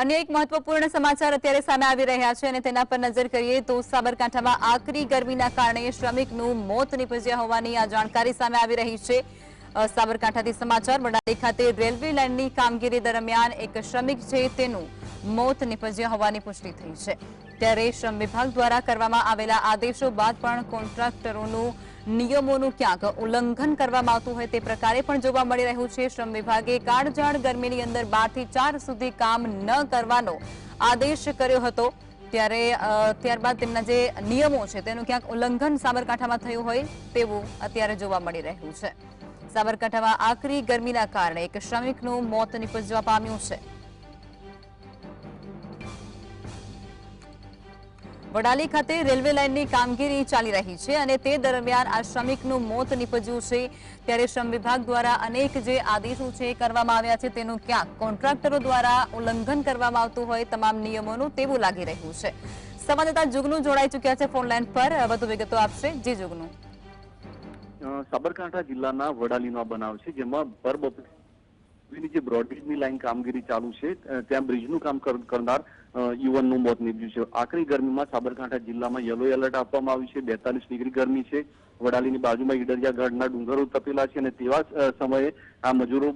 અન્ય એક મહત્વપૂર્ણ સમાચાર અત્યારે સામે આવી રહ્યા છે અને તેના પર નજર કરીએ તો સાબરકાંઠામાં આકરી ગરમીના કારણે શ્રમિકનું મોત નીપજ્યા હોવાની આ જાણકારી સામે આવી રહી છે. સાબરકાંઠાથી સમાચાર, વડાલી ખાતે રેલવે લાઇનની કામગીરી દરમિયાન એક શ્રમિક છે તેનું મોત નીપજ્યા હોવાની પુષ્ટિ થઈ છે. ત્યારે શ્રમ વિભાગ દ્વારા કરવામાં આવેલા આદેશો બાદ પણ કોન્ટ્રાક્ટરોનું નિયમોનું ક્યાંક ઉલ્લંઘન કરવામાં આવતું હોય તે પ્રકારે પણ જોવા મળી રહ્યું છે. શ્રમ વિભાગે કાળઝાળ ગરમીની અંદર બારથી ચાર સુધી કામ ન કરવાનો આદેશ કર્યો હતો. ત્યારે અ, ત્યારબાદ તેમના જે નિયમો છે તેનું ક્યાંક ઉલ્લંઘન સાબરકાંઠામાં થયું હોય તેવું અત્યારે જોવા મળી રહ્યું છે. સાબરકાંઠામાં આકરી ગરમીના કારણે એક શ્રમિકનું મોત નીપજવા પામ્યું છે. વડાલી ખાતે રેલવે લાઇનની કામગીરી ચાલી રહી છે અને તે દરમિયાન આ શ્રમિકનું મોત નીપજ્યું છે. ત્યારે શ્રમ વિભાગ દ્વારા અનેક જે આદેશો છે કરવામાં આવ્યા છે. તેનું ક્યાંક કોન્ટ્રાક્ટરો દ્વારા ઉલ્લંઘન કરવામાં આવતું હોય તમામ નિયમોનું તેવું લાગી રહ્યું છે. સંવાદદાતા જુગનું જોડાઈ ચૂક્યા છે ફોન લાઇન પર. વધુ વિગતો આપશે જી જુગનું. સાબરકાંઠા જિલ્લાના વડાલીનો બનાવ છે, જેમાં ભર બપોરની જે બ્રોડગેજની લાઈન કામગીરી ચાલુ છે ત્યાં બ્રિજનું કામ કરનાર યુવાનનું મોત નીપજ્યું છે. આકરી ગરમીમાં સાબરકાંઠા જિલ્લામાં યલો એલર્ટ આપવામાં આવ્યું છે, બેતાલીસ ડિગ્રી ગરમી છે. વડાલીની બાજુમાં ઈડરિયા ગઢના ડુંગરો તપેલા છે અને તેવા સમયે આ મજૂરો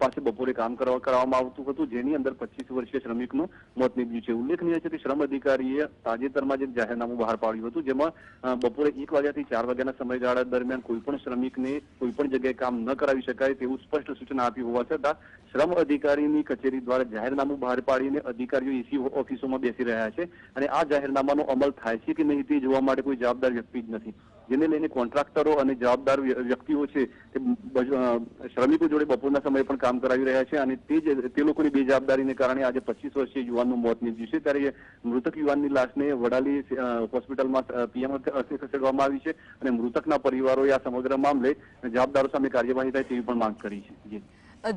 પાસે બપોરે કામ કરવા કરાવવામાં આવતું હતું, જેની અંદર પચીસ વર્ષીય શ્રમિકનું મોત નીપજ્યું છે. ઉલ્લેખનીય છે કે શ્રમ અધિકારીએ તાજેતરમાં જે જાહેરનામું બહાર પાડ્યું હતું, જેમાં બપોરે એક વાગ્યાથી ચાર વાગ્યાના સમયગાળા દરમિયાન કોઈ પણ શ્રમિકને કોઈ પણ જગ્યાએ કામ ન કરાવી શકાય તેવું સ્પષ્ટ સૂચના આપી હોવા છતાં શ્રમ અધિકારીની કચેરી દ્વારા જાહેરનામું બહાર પાડીને અધિકારીઓ એસી ઓફિસોમાં બેસી રહ્યા છે અને આ જાહેરનામાનો અમલ થાય છે કે નહીં તે જોવા માટે કોઈ જવાબદાર વ્યક્તિ જ નથી. જેને લઈને કોન્ટ્રાક્ટરો અને જવાબદાર વ્યક્તિઓ છે તે શ્રમિકો જોડે બપોરના સમયે પણ કામ કરાવી રહ્યા છે અને તે જ, તે લોકોની બેજવાબદારીને કારણે આજે પચીસ વર્ષીય યુવાનનું મોત નીપજ્યું છે. ત્યારે મૃતક યુવાનની લાશને વડાલી હોસ્પિટલમાં પીએમ ખસેડવામાં આવી છે અને મૃતકના પરિવારોએ આ સમગ્ર મામલે જવાબદારો સામે કાર્યવાહી થાય તેવી પણ માંગ કરી છે.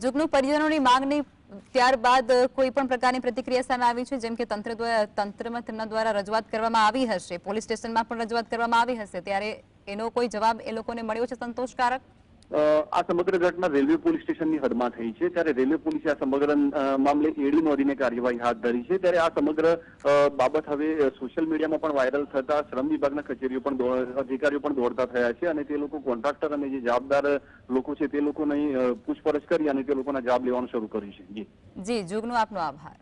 જુગનું પરિજનોની માંગણી ત્યારબાદ કોઈ પણ પ્રકારની પ્રતિક્રિયા સામે આવી છે? જેમ કે તંત્ર દ્વારા તંત્રમાં તેમના દ્વારા રજૂઆત કરવામાં આવી હશે, પોલીસ સ્ટેશનમાં પણ રજૂઆત કરવામાં આવી હશે, ત્યારે એનો કોઈ જવાબ એ લોકોને મળ્યો છે સંતોષકારક? આ સમગ્ર ઘટના રેલવે પોલીસ સ્ટેશનની હદમાં થઈ છે. ત્યારે રેલવે પોલીસે આ સમગ્ર મામલે એડી નોંધીને કાર્યવાહી હાથ ધરી છે. ત્યારે આ સમગ્ર બાબત હવે સોશિયલ મીડિયામાં પણ વાયરલ થતા શ્રમ વિભાગના કચેરીઓ પણ અધિકારીઓ પણ દોડતા થયા છે અને તે લોકો કોન્ટ્રાક્ટર અને જે જવાબદાર લોકો છે તે લોકોની પૂછપરછ કરી અને તે લોકોના જવાબ લેવાનું શરૂ કર્યું છે. જી. જી, જુગનો આપનો આભાર.